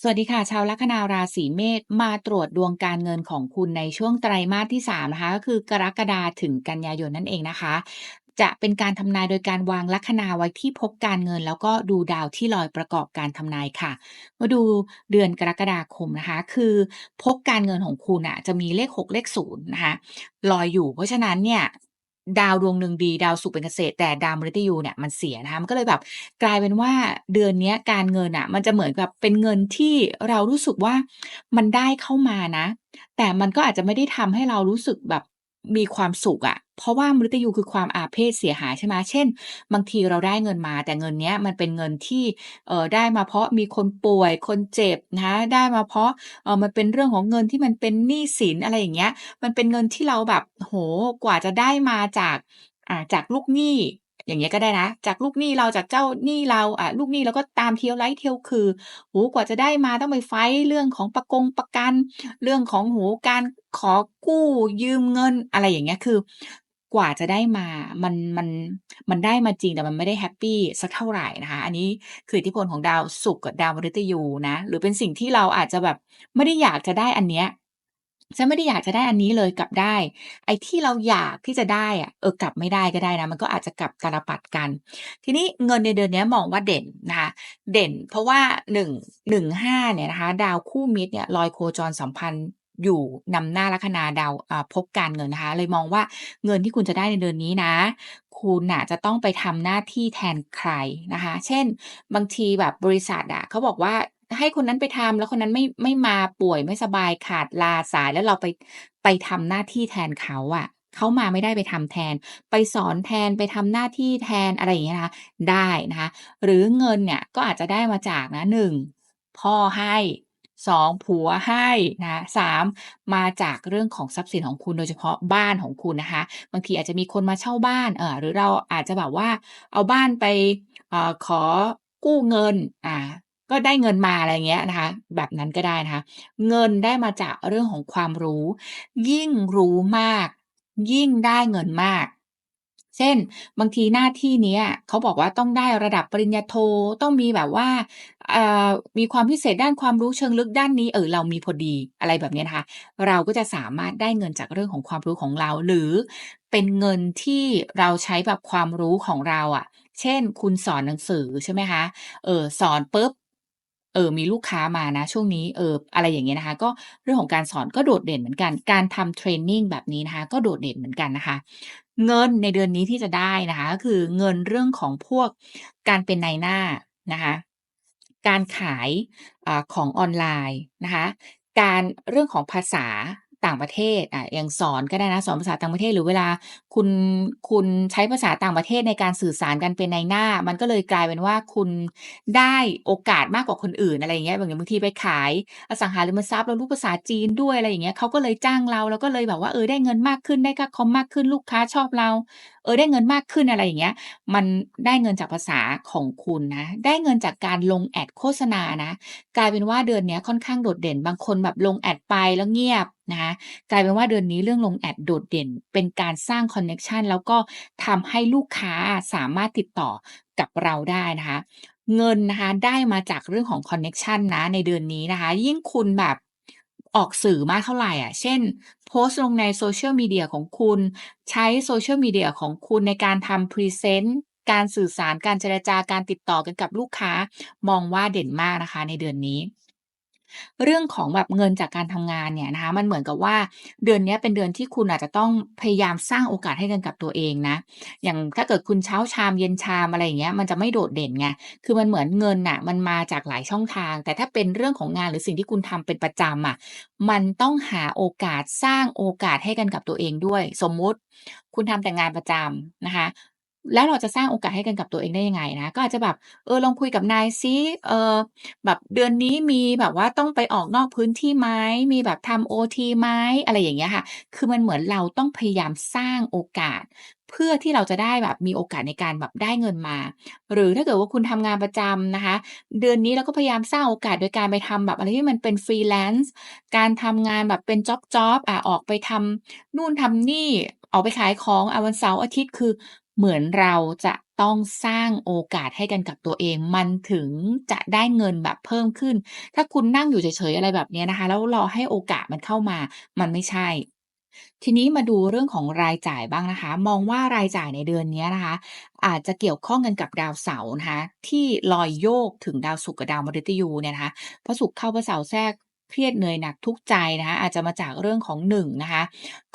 สวัสดีค่ะ ชาวลัคนาราศีเมษมาตรวจดวงการเงินของคุณในช่วงไตรมาสที่3นะคะก็คือกรกฎาถึงกันยายนนั่นเองนะคะ จะเป็นการทำนายโดยการวางลัคนาไว้ที่พการเงิน แล้วก็ดูดาวที่ลอยประกอบการทำนายค่ะ มาดูเดือนกรกฎาคมนะคะ คือพการเงินของคุณน่ะจะมีเลข 6 เลข0นะคะลอยอยู่ เพราะฉะนั้นเนี่ย ดาวดวงหนึ่งดีดาวสุกเป็นเกษตร แต่ดาวมฤตยูเนี่ยมันเสียนะคะมันก็เลยแบบ กลายเป็นว่าเดือนนี้การเงินอะ มันจะเหมือนกับเป็นเงินที่เรารู้สึกว่ามันได้เข้ามานะ แต่มันก็อาจจะไม่ได้ทำให้เรารู้สึกแบบมีความสุขอะ เพราะว่ามฤตยูคือความอาเพศเสียหายใช่ไหมเช่น บางทีเราได้เงินมา แต่เงินเนี้ยมันเป็นเงินที่เอ่อได้มาเพราะมีคนป่วยคนเจ็บนะได้มาเพราะเอ่อมันเป็นเรื่องของเงินที่มันเป็นหนี้สินอะไรอย่างเงี้ย มันเป็นเงินที่เราแบบโอ้โฮกว่าจะได้มาจากอ่าจากลูกหนี้อย่างเงี้ยก็ได้นะ จากลูกหนี้เราจากเจ้าหนี้เราอ่าลูกหนี้เราก็ตามเทียวไล้เทียวคือโอ้โฮกว่าจะได้มาต้องไปไฟต์เรื่องของประกงประกัน เรื่องของโอ้โฮการขอกู้ยืมเงินอะไรอย่างเงี้ยคือ กว่าจะได้มา มัน มัน มันได้มาจริงแต่มันไม่ได้แฮปปี้สักเท่าไหร่นะคะ อันนี้คืออิทธิพลของดาวศุกร์กับดาวมฤตยูนะ หรือเป็นสิ่งที่เราอาจจะแบบไม่ได้อยากจะได้อันเนี้ยฉันไม่ได้อยากจะได้อันนี้เลยกลับได้ ไอ้ที่เราอยากที่จะได้อะเออกลับไม่ได้ก็ได้นะ มันก็อาจจะกลับตาลปัตรกัน ทีนี้เงินในเดือนนี้มองว่าเด่นนะคะเด่น เพราะว่า1 15เนี่ยนะคะ ดาวคู่มิตรเนี่ยลอยโคจรสัมพันธ์ อยู่นำหน้าลัคนาดาวอ่าภพการเงินนะคะ เลยมองว่าเงินที่คุณจะได้ในเดือนนี้นะ คุณน่ะจะต้องไปทำหน้าที่แทนใครนะคะ เช่น บางทีแบบบริษัทอะเขาบอกว่าให้คนนั้นไปทำแล้วคนนั้นไม่ไม่มาป่วยไม่สบายขาดลาสายแล้วเราไปไปทำหน้าที่แทนเขาอะเขามาไม่ได้ไปทำแทน ไปสอนแทนไปทำหน้าที่แทนอะไรอย่างเงี้ยนะคะได้นะคะ หรือเงินเนี่ยก็อาจจะได้มาจากนะ1พ่อให้ 2 ผัวให้นะคะ3มาจากเรื่องของทรัพย์สินของคุณโดยเฉพาะบ้านของคุณนะคะ บางทีอาจจะมีคนมาเช่าบ้านเออหรือเราอาจจะแบบว่าเอาบ้านไปเอ่อขอกู้เงินอ่าก็ได้เงินมาอะไรเงี้ยนะคะ แบบนั้นก็ได้นะคะ เงินได้มาจากเรื่องของความรู้ ยิ่งรู้มาก ยิ่งได้เงินมาก เช่น บางทีหน้าที่นี้เขาบอกว่าต้องได้ระดับปริญญาโทต้องมีแบบว่าามีความพิเศษด้านความรู้เชิงลึกด้านนี้เออเรามีพอดีอะไรแบบนี้นะคะ เราก็จะสามารถได้เงินจากเรื่องของความรู้ของเรา หรือเป็นเงินที่เราใช้แบบความรู้ของเราอะเช่น คุณสอนหนังสือใช่ไหมคะเออสอนปุ๊บเออมีลูกค้ามานะ ช่วงนี้เอออะไรอย่างเงี้ยนะคะ ก็เรื่องของการสอนก็โดดเด่นเหมือนกัน การทำเทรนนิ่งแบบนี้นะคะ ก็โดดเด่นเหมือนกันนะคะ เงินในเดือนนี้ที่จะได้นะคะ ก็คือเงินเรื่องของพวกการเป็นนายหน้านะคะ การขายอของออนไลน์นะคะ การเรื่องของภาษา ต่างประเทศอ่าอย่างสอนก็ได้นะสอนภาษาต่างประเทศ หรือเวลาคุณคุณใช้ภาษาต่างประเทศในการสื่อสารกันเป็นในหน้า มันก็เลยกลายเป็นว่าคุณได้โอกาสมากกว่าคนอื่นอะไรอย่างเงี้ยบางอย่างบางทีไปขายอสังหาริมทรัพย์เรารู้ภาษาจีนด้วยอะไรอย่างเงี้ยเขาก็เลยจ้างเราเราก็เลยแบบว่าเออได้เงินมากขึ้นได้ค่าคอมมากขึ้นลูกค้าชอบเรา เออได้เงินมากขึ้นอะไรอย่างเงี้ย มันได้เงินจากภาษาของคุณนะ ได้เงินจากการลงแอดโฆษณานะ กลายเป็นว่าเดือนเนี้ยค่อนข้างโดดเด่นบางคนแบบลงแอดไปแล้วเงียบ นะคะกลายเป็นว่าเดือนนี้เรื่องลงแอดโดดเด่น เป็นการสร้างคอนเน็กชันแล้วก็ทำให้ลูกค้าสามารถติดต่อกับเราได้นะคะเงินนะคะได้มาจากเรื่องของคอนเน็กชันนะในเดือนนี้นะคะยิ่งคุณแบบออกสื่อมากเท่าไหร่อะเช่น โพสต์ลงใน Social Media ของคุณ ใช้ Social Media ของคุณในการทำพรีเซนต์การสื่อสารการเจรจาการติดต่อกันกับลูกค้า มองว่าเด่นมากนะคะในเดือนนี้ เรื่องของแบบเงินจากการทำงานเนี่ยนะคะมันเหมือนกับว่าเดือนนี้เป็นเดือนที่คุณอาจจะต้องพยายามสร้างโอกาสให้กันกับตัวเองนะ อย่างถ้าเกิดคุณเช้าชามเย็นชามอะไรอย่างเงี้ยมันจะไม่โดดเด่นไงคือมันเหมือนเงินน่ะมันมาจากหลายช่องทาง แต่ถ้าเป็นเรื่องของงานหรือสิ่งที่คุณทำเป็นประจำอะมันต้องหาโอกาสสร้างโอกาสให้กันกับตัวเองด้วย สมมุติคุณทำแต่งานประจำนะคะ แล้วเราจะสร้างโอกาสให้กันกับตัวเองได้ยังไงนะก็อาจจะแบบเออลองคุยกับนายซิเออแบบเดือนนี้มีแบบว่าต้องไปออกนอกพื้นที่ไหมมีแบบทำโอทีไหมอะไรอย่างเงี้ยค่ะ คือมันเหมือนเราต้องพยายามสร้างโอกาส เพื่อที่เราจะได้แบบมีโอกาสในการแบบได้เงินมา หรือถ้าเกิดว่าคุณทำงานประจำนะคะ เดือนนี้เราก็พยายามสร้างโอกาสโดยการไปทำแบบอะไรที่มันเป็น Freelance การทำงานแบบเป็นจ็อบๆอ่าออกไปทำนู่นทำนี่ออกไปขายของอ่าวันเสาร์อาทิตย์คือ เหมือนเราจะต้องสร้างโอกาสให้กันกับตัวเอง มันถึงจะได้เงินแบบเพิ่มขึ้น ถ้าคุณนั่งอยู่เฉยๆอะไรแบบนี้นะคะ แล้วรอให้โอกาสมันเข้ามา มันไม่ใช่ ทีนี้มาดูเรื่องของรายจ่ายบ้างนะคะ มองว่ารายจ่ายในเดือนนี้นะคะ อาจจะเกี่ยวข้องกันกับดาวเสาร์นะคะ ที่ลอยโยกถึงดาวศุกร์กับดาวมฤตยูเนี่ยนะคะพระศุกร์เข้าพระเสาร์แทรก เครียดเหนื่อยหนักทุกใจนะคะอาจจะมาจากเรื่องของ1นนะคะ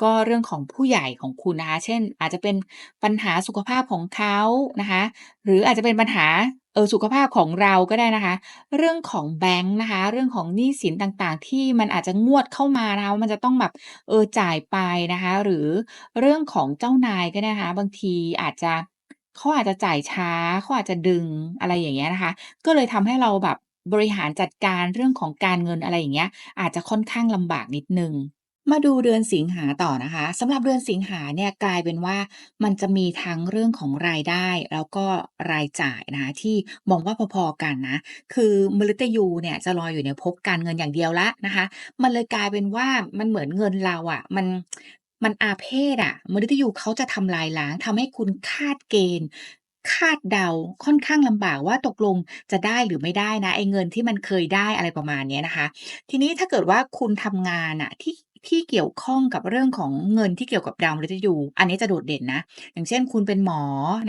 ก็เรื่องของผู้ใหญ่ของคุณนะคะเช่น อาจจะเป็นปัญหาสุขภาพของเขานะคะหรืออาจจะเป็นปัญหาเออสุขภาพของเราก็ได้นะคะ เรื่องของแบงก์นะคะ เรื่องของหนี้สินต่างๆ ที่มันอาจจะงวดเข้ามานะคะมันจะต้องแบบเออจ่ายไปนะคะ หรือเรื่องของเจ้านายก็ได้นะคะ บางทีอาจจะเขาอาจจะจ่ายช้าเขาอาจจะดึงอะไรอย่างเงี้ยนะคะ ก็เลยทำให้เราแบบ บริหารจัดการเรื่องของการเงินอะไรอย่างเงี้ย อาจจะค่อนข้างลำบากนิดนึง มาดูเดือนสิงหาต่อนะคะสำหรับเดือนสิงหาเนี่ยกลายเป็นว่ามันจะมีทั้งเรื่องของรายได้ แล้วก็รายจ่ายนะคะที่มองว่าพอๆกันนะ คือมฤตยูเนี่ยจะลอยอยู่ในภพการเงินอย่างเดียวล้วนะคะ มันเลยกลายเป็นว่ามันเหมือนเงินเราอะมันมันอาเพศอะมฤตยูเขาจะทำลายล้างทำให้คุณคาดเกณฑ์ คาดเดาค่อนข้างลำบากว่าตกลงจะได้หรือไม่ได้นะไอ้เงินที่มันเคยได้อะไรประมาณนี้นะคะ ทีนี้ถ้าเกิดว่าคุณทำงานนะที่ ที่เกี่ยวข้องกับเรื่องของเงินที่เกี่ยวกับดาวมฤตยูอันนี้จะโดดเด่นนะ อย่างเช่นคุณเป็นหมอ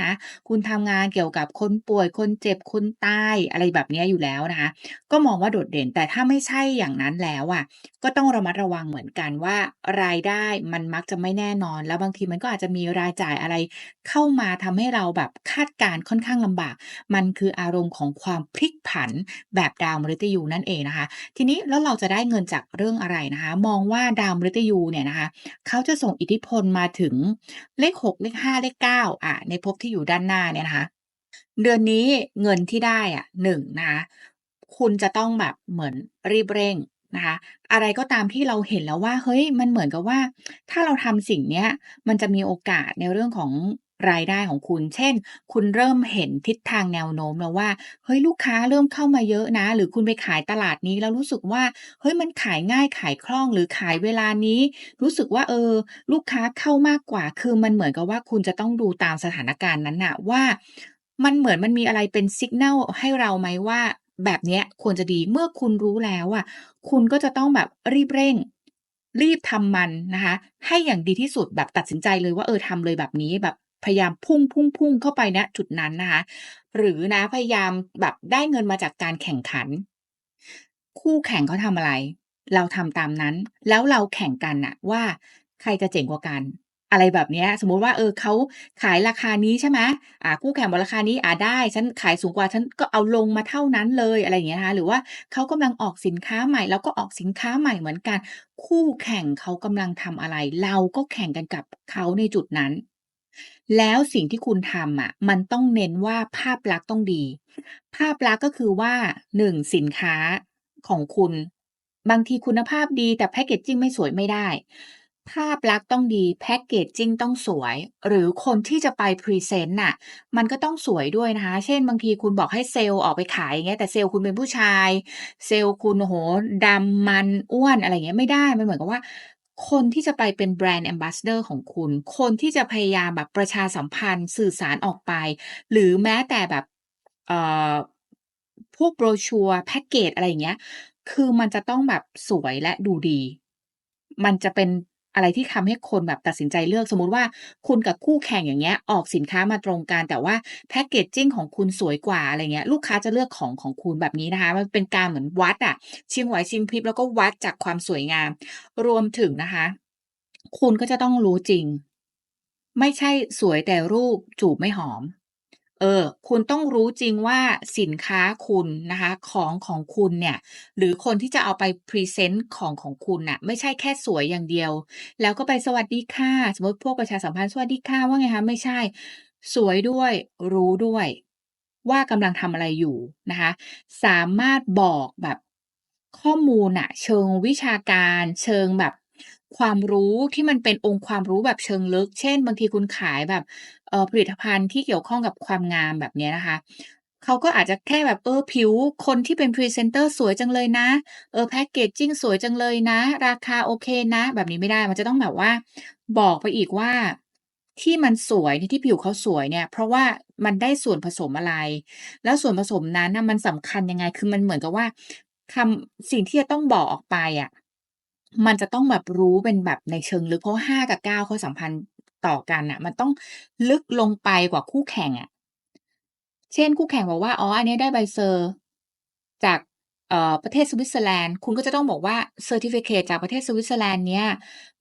นะ คุณทำงานเกี่ยวกับคนป่วยคนเจ็บคนตายอะไรแบบนี้อยู่แล้วนะคะ ก็มองว่าโดดเด่นแต่ถ้าไม่ใช่อย่างนั้นแล้วอะก็ต้องระมัดระวังเหมือนกันว่ารายได้มันมักจะไม่แน่นอน แล้วบางทีมันก็อาจจะมีรายจ่ายอะไร เข้ามาทำให้เราแบบคาดการณ์ค่อนข้างลำบาก มันคืออารมณ์ของความพลิกผันแบบดาวมฤตยูนั่นเองนะคะ ทีนี้แล้วเราจะได้เงินจากเรื่องอะไรนะคะ มองว่าดาวมฤตยูเนี่ยนะคะเขาจะส่งอิทธิพลมาถึงเลข 6 เลข 5 เลข 9 อะ ในภพที่อยู่ด้านหน้าเนี่ยนะคะ เดือนนี้เงินที่ได้อะ1นะคะคุณจะต้องแบบเหมือนรีบเร่งนะคะอะไรก็ตามที่เราเห็นแล้วว่าเฮ้ยมันเหมือนกับว่า ถ้าเราทำสิ่งเนี้ยมันจะมีโอกาสในเรื่องของ รายได้ของคุณ เช่น คุณเริ่มเห็นทิศทางแนวโน้มแล้วว่า เฮ้ยลูกค้าเริ่มเข้ามาเยอะนะ หรือคุณไปขายตลาดนี้แล้วรู้สึกว่า เฮ้ยมันขายง่ายขายคล่องหรือขายเวลานี้ รู้สึกว่าเออ ลูกค้าเข้ามากกว่า คือมันเหมือนกับว่าคุณจะต้องดูตามสถานการณ์นั้นนะว่า มันเหมือนมันมีอะไรเป็นสิกนัลให้เราไหมว่า แบบนี้ควรจะดีเมื่อคุณรู้แล้วอะคุณก็จะต้องแบบรีบเร่งรีบทำมันนะคะ ให้อย่างดีที่สุดแบบตัดสินใจเลยว่าเออทำเลยแบบนี้แบบ พยายามพุ่งๆๆเข้าไปณจุดนั้นนะคะ หรือนะพยายามแบบได้เงินมาจากการแข่งขัน คู่แข่งเขาทำอะไร เราทำตามนั้น แล้วเราแข่งกันน่ะว่าใครจะเจ๋งกว่ากันอะไรแบบนี้สมมุติว่าเออเขาขายราคานี้ใช่ไหมอ่าคู่แข่งบอกราคานี้อ่าได้ฉันขายสูงกว่าฉันก็เอาลงมาเท่านั้นเลยอะไรอย่างเงี้ยนะคะหรือว่าเขากำลังออกสินค้าใหม่เราก็ออกสินค้าใหม่เหมือนกัน คู่แข่งเขากำลังทำอะไร เราก็แข่งกันกับเขาในจุดนั้น แล้วสิ่งที่คุณทำอะมันต้องเน้นว่าภาพลักษณ์ต้องดี ภาพลักษณ์ก็คือว่า1สินค้าของคุณ บางทีคุณภาพดีแต่ packaging ไม่สวยไม่ได้ ภาพลักษณ์ต้องดี packaging ต้องสวย หรือคนที่จะไปพรีเซนต์น่ะ มันก็ต้องสวยด้วยนะคะ เช่นบางทีคุณบอกให้เซลล์ออกไปขายอย่างเงี้ยแต่เซลล์คุณเป็นผู้ชาย เซลล์คุณโอ้โฮดำมันอ้วนอะไรเงี้ยไม่ได้มันเหมือนกับว่า คนที่จะไปเป็นแบรนด์แอมบาสเดอร์ของคุณ คนที่จะพยายามแบบประชาสัมพันธ์สื่อสารออกไป หรือแม้แต่แบบเอ่อพวกโบรชัวร์แพ็กเกจอะไรอย่างเงี้ย คือมันจะต้องแบบสวยและดูดี มันจะเป็น อะไรที่ทำให้คนแบบตัดสินใจเลือกสมมุติว่า คุณกับคู่แข่งอย่างเงี้ยออกสินค้ามาตรงกันแต่ว่า packaging ของคุณสวยกว่าอะไรเงี้ยลูกค้าจะเลือกของของคุณแบบนี้นะคะมันเป็นการเหมือนวัดอะชิงไหวชิงพริบแล้วก็วัดจากความสวยงาม รวมถึงนะคะ คุณก็จะต้องรู้จริง ไม่ใช่สวยแต่รูปจูบไม่หอม ออคุณต้องรู้จริงว่าสินค้าคุณนะคะของของคุณเนี่ยหรือคนที่จะเอาไปพรีเซนต์ของของคุณน่ะไม่ใช่แค่สวยอย่างเดียว แล้วก็ไปสวัสดีค่ะ สมมติพวกประชาสัมพันธ์สวัสดีค่ะว่าไงคะไม่ใช่ สวยด้วยรู้ด้วย ว่ากำลังทำอะไรอยู่นะคะสามารถบอกแบบข้อมูลน่ะเชิงวิชาการ เชิงแบบ ความรู้ที่มันเป็นองค์ความรู้แบบเชิงลึก เช่น บางทีคุณขายแบบ เอ่อ ผลิตภัณฑ์ที่เกี่ยวข้องกับความงามแบบเนี้ยนะคะ เขาก็อาจจะแค่แบบ เออ ผิวคนที่เป็นพรีเซนเตอร์สวยจังเลยนะ เออ packaging สวยจังเลยนะ ราคาโอเคนะ แบบนี้ไม่ได้ มันจะต้องแบบว่า บอกไปอีกว่า ที่มันสวยที่ผิวเขาสวยเนี่ย เพราะว่ามันได้ส่วนผสมอะไร แล้วส่วนผสมนั้นน่ะมันสำคัญยังไง คือมันเหมือนกับว่าคำสิ่งที่จะต้องบอกออกไปอะ มันจะต้องแบบรู้เป็นแบบในเชิงลึก เพราะว่ากับ9เขาสัมพันธ์ต่อกันน่ะมันต้องลึกลงไปกว่าคู่แข่งอะเช่นคู่แข่งบอกว่าอ๋ออันนี้ได้ใบเซอร์จากเอ่อประเทศสวิตเซอร์แลนด์ คุณก็จะต้องบอกว่าเซอร์ทิฟิเคตจากประเทศสวิตเซอร์แลนด์เนี้ย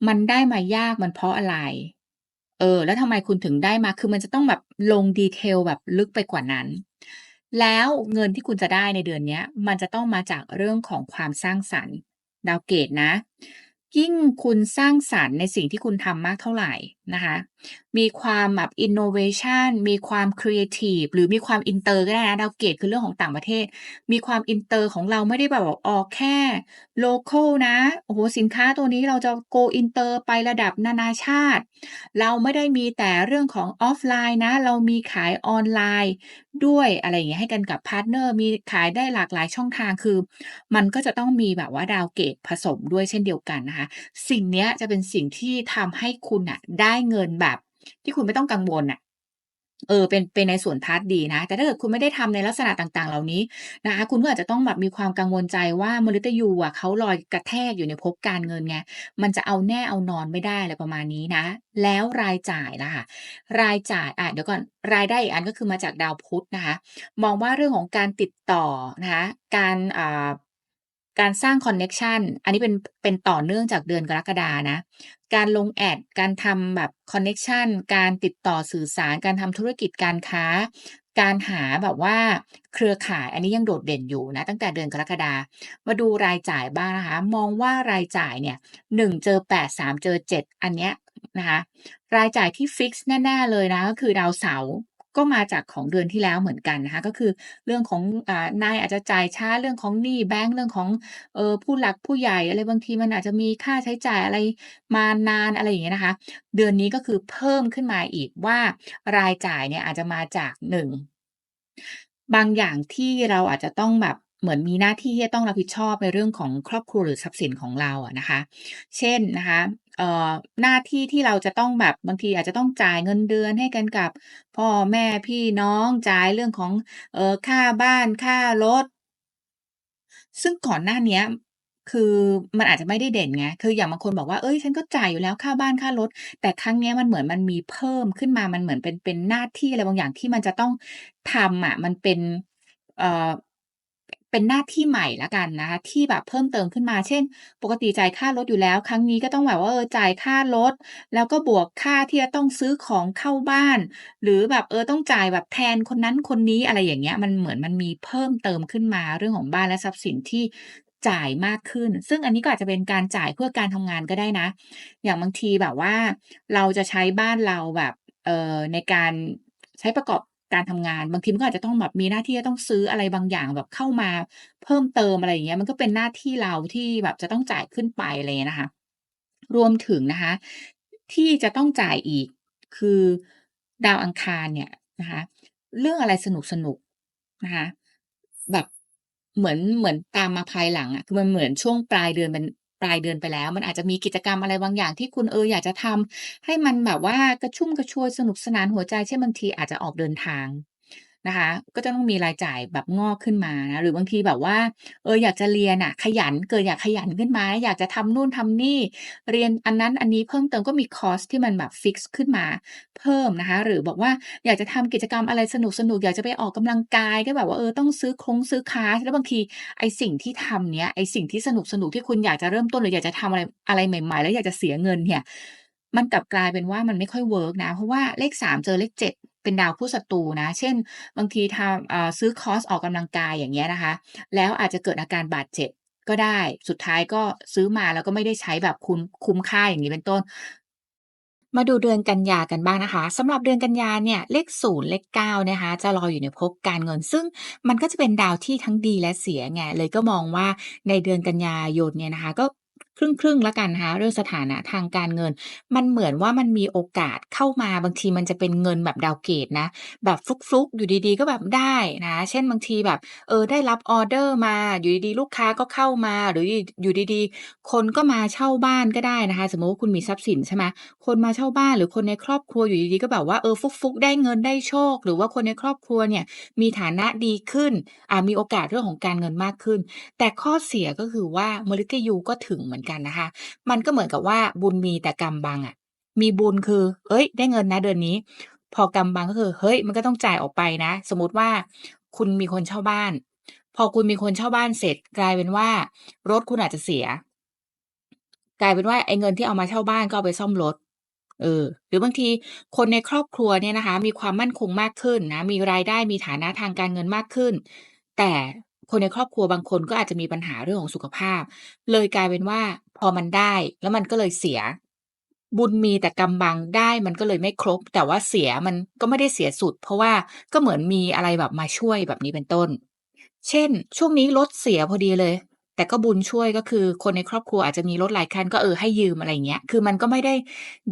มันได้มายากมันเพราะอะไร?เออ แล้วทำไมคุณถึงได้มา?คือมันจะต้องแบบลง detail แบบลึกไปกว่านั้น แล้วเงินที่คุณจะได้ในเดือนเนี้ยมันจะต้องมาจากเรื่องของความสร้างสรรค์ ดาวเกตนะ ยิ่งคุณสร้างสรรค์ในสิ่งที่คุณทำมากเท่าไหร่นะคะ มีความแบบอินโนเวชันมีความครีเอทีฟหรือมีความอินเตอร์ก็ได้นะดาวเกตคือเรื่องของต่างประเทศ มีความอินเตอร์ของเราไม่ได้แบบออกแค่โลเคัลนะ โอ้โฮสินค้าตัวนี้เราจะโกอินเตอร์ไประดับนานาชาติ เราไม่ได้มีแต่เรื่องของออฟไลน์นะ เรามีขายออนไลน์ด้วยอะไรอย่างเงี้ยให้กันกับพาร์ตเนอร์ มีขายได้หลากหลายช่องทางคือ มันก็จะต้องมีแบบว่าดาวเกรดผสมด้วยเช่นเดียวกันนะคะ สิ่งนี้จะเป็นสิ่งที่ทำให้คุณน่ะได้เงินแบบที่คุณไม่ต้องกังวลน่ะ เออเป็นเป็นในส่วนพาร์ตดีนะ แต่ถ้าเกิดคุณไม่ได้ทำในลักษณะต่างๆ เหล่านี้นะคะคุณก็อาจจะต้องแบบมีความกังวลใจว่ามฤตยูอะเขาลอยกระแทกอยู่ในภพการเงินไงมันจะเอาแน่เอานอนไม่ได้อะไรประมาณนี้นะ แล้วรายจ่ายล่ะค่ะรายจ่ายอะเดี๋ยวก่อนรายได้อีกอันก็คือมาจากดาวพุธนะคะ มองว่าเรื่องของการติดต่อนะคะการอ่า การสร้างคอนเน็กชันอันนี้เป็นเป็นต่อเนื่องจากเดือนกรกฎานะ การลง Ads การทำแบบคอนเน็กชันการติดต่อสื่อสาร การทำธุรกิจการค้า การหาแบบว่าเครือข่าย อันนี้ยังโดดเด่นอยู่นะ ตั้งแต่เดือนกรกฎามาดูรายจ่ายบ้างนะคะ มองว่ารายจ่ายเนี่ย1เจอ8 3เจอ7อันเนี้ยนะคะ รายจ่ายที่ฟิกซ์แน่ ๆ เลยนะ ก็คือดาวเสาร์ ก็มาจากของเดือนที่แล้วเหมือนกันนะคะ ก็คือเรื่องของอ่านายอาจจะจ่ายช้าเรื่องของหนี้แบงก์เรื่องของเออผู้หลักผู้ใหญ่อะไรบางทีมันอาจจะมีค่าใช้จ่ายอะไรมานานอะไรอย่างเงี้ยนะคะ เดือนนี้ก็คือเพิ่มขึ้นมาอีกว่ารายจ่ายเนี่ยอาจจะมาจาก1บางอย่างที่เราอาจจะต้องแบบเหมือนมีหน้าที่ที่จะต้องรับผิดชอบในเรื่องของครอบครัวหรือทรัพย์สินของเราอะนะคะ เช่นนะคะ เอ่อหน้าที่ที่เราจะต้องแบบบางทีอาจจะต้องจ่ายเงินเดือนให้กันกับพ่อแม่พี่น้องจ่ายเรื่องของ เอ่อ ค่าบ้านค่ารถ ซึ่งก่อนหน้าเนี้ย คือมันอาจจะไม่ได้เด่นไง คืออย่างบางคนบอกว่าเฮ้ย ฉันก็จ่ายอยู่แล้วค่าบ้านค่ารถ แต่ครั้งเนี้ยมันเหมือนมันมีเพิ่มขึ้นมา มันเหมือนเป็น เป็นหน้าที่อะไรบางอย่างที่มันจะต้องทำอะ มันเป็น เอ่อ เป็นหน้าที่ใหม่ล้วกันนะคะที่แบบเพิ่มเติมขึ้นมา เช่น ปกติจ่ายค่ารถอยู่แล้ว ครั้งนี้ก็ต้องแบบว่าเออจ่ายค่ารถ แล้วก็บวกค่าที่จะต้องซื้อของเข้าบ้าน หรือแบบเออต้องจ่ายแบบแทนคนนั้นคนนี้อะไรอย่างเงี้ยมันเหมือนมันมีเพิ่มเติมขึ้นมาเรื่องของบ้านและทรัพย์สินที่จ่ายมากขึ้น ซึ่งอันนี้ก็อาจจะเป็นการจ่ายเพื่อการทำงานก็ได้นะ อย่างบางทีแบบว่า เราจะใช้บ้านเราแบบเออในการใช้ประกอบ การทำงาน บางทีมันก็อาจจะต้องแบบมีหน้าที่จะต้องซื้ออะไรบางอย่างแบบเข้ามาเพิ่มเติมอะไรอย่างเงี้ย มันก็เป็นหน้าที่เราที่แบบจะต้องจ่ายขึ้นไปอะไรอย่างเงี้ยนะคะ รวมถึงนะคะ ที่จะต้องจ่ายอีกคือดาวอังคารเนี่ยนะคะ เรื่องอะไรสนุกๆนะคะแบบเหมือนเหมือนตามมาภายหลังอะคือมันเหมือนช่วงปลายเดือนเป็น ปลายเดือนไปแล้ว มันอาจจะมีกิจกรรมอะไรบางอย่างที่คุณเอออยากจะทำให้มันแบบว่ากระชุ่มกระชวยสนุกสนานหัวใจ เช่น บางทีอาจจะออกเดินทาง นะคะ ก็จะต้องมีรายจ่ายแบบงอกขึ้นมานะหรือบางทีแบบว่า เอออยากจะเรียนอะขยันเกิดอยากขยันขึ้นมา อยากจะทำนู่นทำนี่ เรียนอันนั้นอันนี้เพิ่มเติมก็มีคอร์สที่มันแบบฟิกซ์ขึ้นมาเพิ่มนะคะ หรือบอกว่าอยากจะทำกิจกรรมอะไรสนุกๆอยากจะไปออกกำลังกายก็แบบว่าเออต้องซื้อคงซื้อคาสแล้วบางทีไอสิ่งที่ทำเนี้ยไอสิ่งที่สนุกๆที่คุณอยากจะเริ่มต้นหรืออยากจะทำอะไรอะไรใหม่ ๆ แล้วอยากจะเสียเงินเนี่ยมันกลับกลายเป็นว่ามันไม่ค่อยเวิร์กนะ เพราะว่าเลข3เจอเลข7 เป็นดาวคู่ศัตรูนะ เช่น บางทีทำซื้อคอร์สออกกำลังกายอย่างเงี้ยนะคะ แล้วอาจจะเกิดอาการบาดเจ็บก็ได้ สุดท้ายก็ซื้อมาแล้วก็ไม่ได้ใช้แบบคุ้มคุ้มค่าอย่างงี้เป็นต้น มาดูเดือนกันยากันบ้างนะคะสำหรับเดือนกันยาเนี่ยเลข0เลข9นะคะ จะรออยู่ในภพการเงิน ซึ่งมันก็จะเป็นดาวที่ทั้งดีและเสียไงเลยก็มองว่าในเดือนกันยายนเนี่ยนะคะ ก็ ครึ่งๆแล้วกันนะคะเรื่องสถานะทางการเงิน มันเหมือนว่ามันมีโอกาสเข้ามาบางทีมันจะเป็นเงินแบบดาวเกรดนะ แบบฟลุกๆ อยู่ดีๆ ก็แบบได้นะ เช่นบางทีแบบเออได้รับออเดอร์มาอยู่ดีๆ ลูกค้าก็เข้ามาหรืออยู่ดีๆ คนก็มาเช่าบ้านก็ได้นะคะ สมมติว่าคุณมีทรัพย์สินใช่ไหมคนมาเช่าบ้านหรือคนในครอบครัวอยู่ดีๆก็แบบว่าเออฟลุกๆ ได้เงินได้โชค หรือว่าคนในครอบครัวเนี่ยมีฐานะดีขึ้นอ่ามีโอกาสเรื่องของการเงินมากขึ้น แต่ข้อเสียก็คือว่ามฤตยูก็ถึงเหมือนกันนะคะ มันก็เหมือนกับว่าบุญมีแต่กรรมบังอะมีบุญคือเฮ้ย ได้เงินนะเดือนนี้ พอกรรมบังก็คือ เฮ้ย มันก็ต้องจ่ายออกไปนะ สมมติว่าคุณมีคนเช่าบ้าน พอคุณมีคนเช่าบ้านเสร็จกลายเป็นว่า รถคุณอาจจะเสีย กลายเป็นว่าไอ้เงินที่เอามาเช่าบ้านก็เอาไปซ่อมรถเออหรือบางทีคนในครอบครัวเนี่ยนะคะ มีความมั่นคงมากขึ้นนะมีรายได้มีฐานะทางการเงินมากขึ้น แต่ คนในครอบครัวบางคนก็อาจจะมีปัญหาเรื่องของสุขภาพ เลยกลายเป็นว่าพอมันได้แล้วมันก็เลยเสีย บุญมีแต่กรรมบังได้มันก็เลยไม่ครบ แต่ว่าเสียมันก็ไม่ได้เสียสุด เพราะว่าก็เหมือนมีอะไรแบบมาช่วยแบบนี้เป็นต้น เช่น ช่วงนี้รถเสียพอดีเลย แต่ก็บุญช่วยก็คือ คนในครอบครัวอาจจะมีรถหลายคันก็เออให้ยืมอะไรเงี้ย คือมันก็ไม่ได้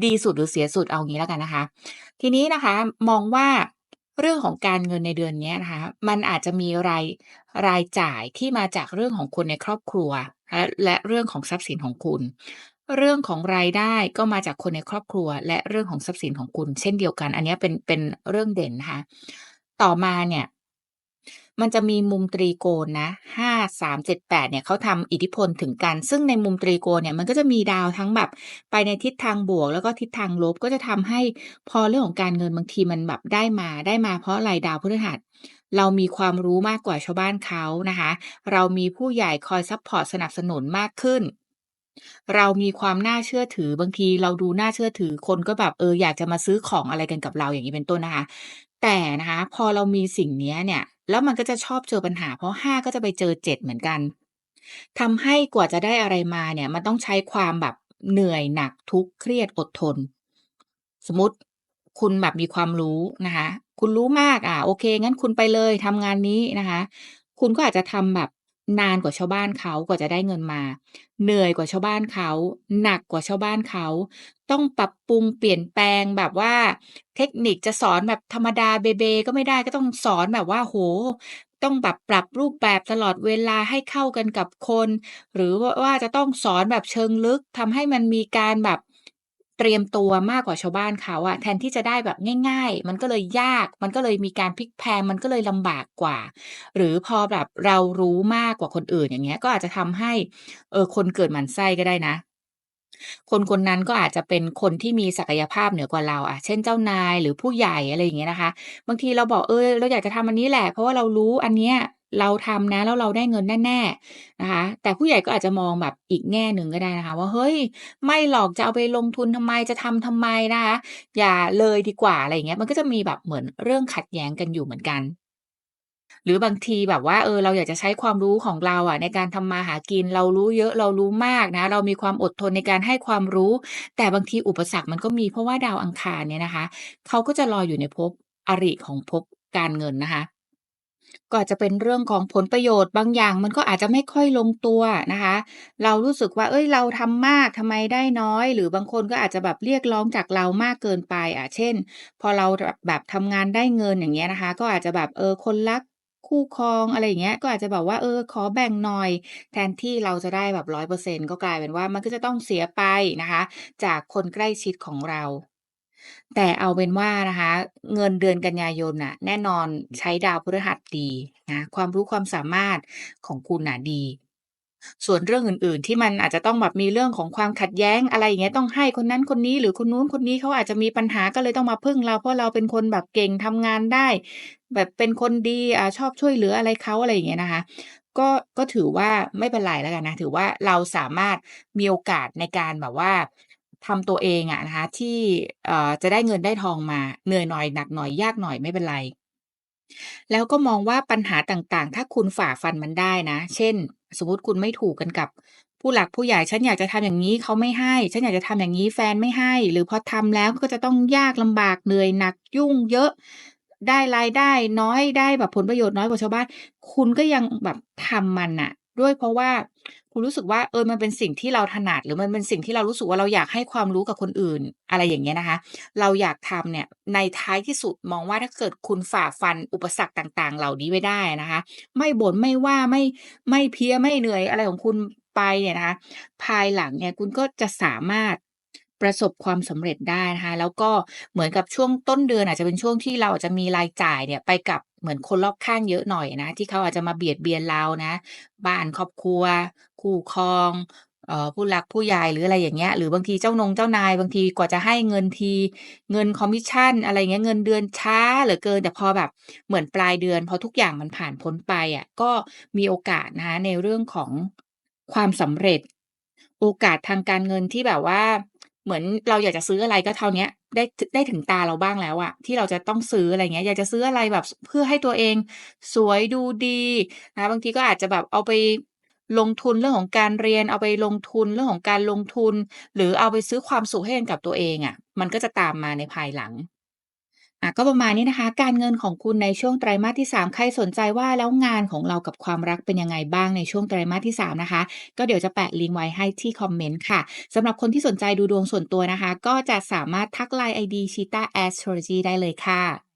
ดีสุดหรือเสียสุดเอางี้แล้วกันนะคะ ทีนี้นะคะ มองว่า เรื่องของการเงินในเดือนนี้นะคะ มันอาจจะมีรายรายจ่ายที่มาจากเรื่องของคนในครอบครัว และและเรื่องของทรัพย์สินของคุณ เรื่องของรายได้ก็มาจากคนในครอบครัว และเรื่องของทรัพย์สินของคุณ เช่นเดียวกัน อันนี้เป็นเป็นเรื่องเด่นนะคะ ต่อมาเนี่ย มันจะมีมุมตรีโกณนะ5 3 7 8เจ็ดแปดเนี่ยเขาทำอิทธิพลถึงกัน ซึ่งในมุมตรีโกณเนี่ยมันก็จะมีดาวทั้งแบบไปในทิศทางบวก แล้วก็ทิศทางลบก็จะทำให้พอเรื่องของการเงินบางทีมันแบบได้มาได้มาเพราะอะไรดาวพฤหัสเรามีความรู้มากกว่าชาวบ้านเขานะคะ เรามีผู้ใหญ่คอยซัปพอร์ตสนับสนุนมากขึ้น เรามีความน่าเชื่อถือบางทีเราดูน่าเชื่อถือคนก็แบบเอออยากจะมาซื้อของอะไรกันกับเราอย่างงี้เป็นต้นนะคะ แต่นะคะ พอเรามีสิ่งนี้เนี่ย แล้วมันก็จะชอบเจอปัญหา เพราะ5ก็จะไปเจอ7เหมือนกันทำให้กว่าจะได้อะไรมาเนี่ย มันต้องใช้ความแบบเหนื่อยหนักทุกข์เครียดอดทน สมมติคุณแบบมีความรู้นะคะ คุณรู้มากอะโอเค งั้นคุณไปเลยทำงานนี้นะคะ คุณก็อาจจะทำแบบ นานกว่าชาวบ้านเขากว่าจะได้เงินมา เหนื่อยกว่าชาวบ้านเขา หนักกว่าชาวบ้านเขา ต้องปรับปรุงเปลี่ยนแปลงแบบว่า เทคนิคจะสอนแบบธรรมดาเบๆก็ไม่ได้ก็ต้องสอนแบบว่าโอ้โฮต้องแบบปรับรูปแบบตลอดเวลาให้เข้ากันกับคน หรือว่าว่าจะต้องสอนแบบเชิงลึกทำให้มันมีการแบบ เตรียมตัวมากกว่าชาวบ้านเขาอะแทนที่จะได้แบบง่าย ๆ มันก็เลยยาก มันก็เลยมีการพลิกแพงมันก็เลยลำบากกว่า หรือพอแบบเรารู้มากกว่าคนอื่นอย่างเงี้ย ก็อาจจะทำให้เออคนเกิดหมันไส้ก็ได้นะคนคนนั้นก็อาจจะเป็นคนที่มีศักยภาพเหนือกว่าเราอะเช่นเจ้านายหรือผู้ใหญ่อะไรอย่างเงี้ยนะคะ บางทีเราบอกเออเราอยากจะทำอันนี้แหละ เพราะว่าเรารู้อันเนี้ย เราทำนะแล้วเราได้เงินแน่ๆนะคะ แต่ผู้ใหญ่ก็อาจจะมองแบบอีกแง่หนึ่งก็ได้นะคะ ว่าเฮ้ยไม่หรอกจะเอาไปลงทุนทำไมจะทำทำไมนะคะ อย่าเลยดีกว่าอะไรอย่างเงี้ยมันก็จะมีแบบเหมือนเรื่องขัดแย้งกันอยู่เหมือนกันหรือบางทีแบบว่าเออเราอยากจะใช้ความรู้ของเราอะ ในการทำมาหากินเรารู้เยอะเรารู้มากนะ เรามีความอดทนในการให้ความรู้ แต่บางทีอุปสรรคมันก็มีเพราะว่าดาวอังคารเนี่ยนะคะเขาก็จะรออยู่ในภพอริของภพการเงินนะคะ ก็อาจจะเป็นเรื่องของผลประโยชน์บางอย่าง มันก็อาจจะไม่ค่อยลงตัวนะคะ เรารู้สึกว่าเฮ้ย เราทำมากทำไมได้น้อย หรือบางคนก็อาจจะแบบเรียกร้องจากเรามากเกินไป อะ เช่น พอเราแบบแบบทำงานได้เงินอย่างเงี้ยนะคะ ก็อาจจะแบบ เออ คนรัก คู่ครอง อะไรอย่างเงี้ย ก็อาจจะแบบว่า เออ ขอแบ่งหน่อย แทนที่เราจะได้แบบ 100%ก็กลายเป็นว่า มันก็จะต้องเสียไปนะคะ จากคนใกล้ชิดของเรา แต่เอาเป็นว่านะคะ เงินเดือนกันยายนน่ะ แน่นอนใช้ดาวพฤหัสดีนะ ความรู้ความสามารถของคุณน่ะดี ส่วนเรื่องอื่น ๆ ที่มันอาจจะต้องแบบมีเรื่องของความขัดแย้ง อะไรอย่างเงี้ย ต้องให้คนนั้นคนนี้ หรือคนนู้นคนนี้เขาอาจจะมีปัญหา ก็เลยต้องมาพึ่งเรา เพราะเราเป็นคนแบบเก่ง ทำงานได้ แบบเป็นคนดี อ่า ชอบช่วยเหลืออะไรเขา อะไรอย่างเงี้ยนะคะ ก็ ก็ถือว่าไม่เป็นไรแล้วกันนะ ถือว่าเราสามารถมีโอกาสในการแบบว่า ทำตัวเองอะนะคะ ที่เอ่อจะได้เงินได้ทองมาเหนื่อยหน่อยหนักหน่อยยากหน่อยไม่เป็นไร แล้วก็มองว่าปัญหาต่างๆ ถ้าคุณฝ่าฟันมันได้นะ เช่น สมมติคุณไม่ถูกกันกับผู้หลักผู้ใหญ่ ฉันอยากจะทำอย่างงี้เขาไม่ให้ ฉันอยากจะทำอย่างงี้แฟนไม่ให้ หรือพอทำแล้วก็จะต้องยากลำบากเหนื่อยหนักยุ่งเยอะ ได้รายได้น้อยได้แบบผลประโยชน์น้อยกว่าชาวบ้าน คุณก็ยังแบบทำมันน่ะด้วยเพราะว่า คุณรู้สึกว่าเออมันเป็นสิ่งที่เราถนัด หรือมันเป็นสิ่งที่เรารู้สึกว่าเราอยากให้ความรู้กับคนอื่น อะไรอย่างเงี้ยนะคะ เราอยากทำเนี่ยในท้ายที่สุดมองว่าถ้าเกิดคุณฝ่าฟันอุปสรรคต่างๆ เหล่านี้ไว้ได้นะคะ ไม่บ่นไม่ว่าไม่ไม่เพลียไม่เหนื่อยอะไรของคุณไปเนี่ยนะคะภายหลังเนี่ยคุณก็จะสามารถ ประสบความสำเร็จได้นะคะแล้วก็เหมือนกับช่วงต้นเดือนอาจจะเป็นช่วงที่เราอาจจะมีรายจ่ายเนี่ยไปกับเหมือนคนรอบข้างเยอะหน่อยนะ ที่เขาอาจจะมาเบียดเบียนเรานะบ้านครอบครัว คู่ครองเอ่อผู้หลักผู้ใหญ่หรืออะไรอย่างเงี้ยหรือบางทีเจ้านงเจ้านายบางทีกว่าจะให้เงินที เงินคอมมิชชั่น อะไรเงี้ยเงินเดือนช้าเหลือเกิน แต่พอแบบเหมือนปลายเดือน พอทุกอย่างมันผ่านพ้นไปอะก็มีโอกาสนะคะในเรื่องของความสำเร็จ โอกาสทางการเงินที่แบบว่า เหมือนเราอยากจะซื้ออะไรก็เท่านี้ได้ได้ถึงตาเราบ้างแล้วอะที่เราจะต้องซื้ออะไรเงี้ย อยากจะซื้ออะไรแบบเพื่อให้ตัวเองสวยดูดีนะคะบางทีก็อาจจะแบบเอาไปลงทุนเรื่องของการเรียนเอาไปลงทุนเรื่องของการลงทุน หรือเอาไปซื้อความสุขให้กันกับตัวเองอะมันก็จะตามมาในภายหลัง อะก็ประมาณนี้นะคะ การเงินของคุณในช่วงไตรมาสที่ 3 ใครสนใจว่าแล้วงานของเรากับความรักเป็นยังไงบ้างในช่วงไตรมาสที่ 3 นะคะ ก็เดี๋ยวจะแปะลิงก์ไว้ให้ที่คอมเมนต์ค่ะสำหรับคนที่สนใจดูดวงส่วนตัวนะคะ ก็จะสามารถทักไลน์ไอดี Cheetah Astrology ได้เลยค่ะ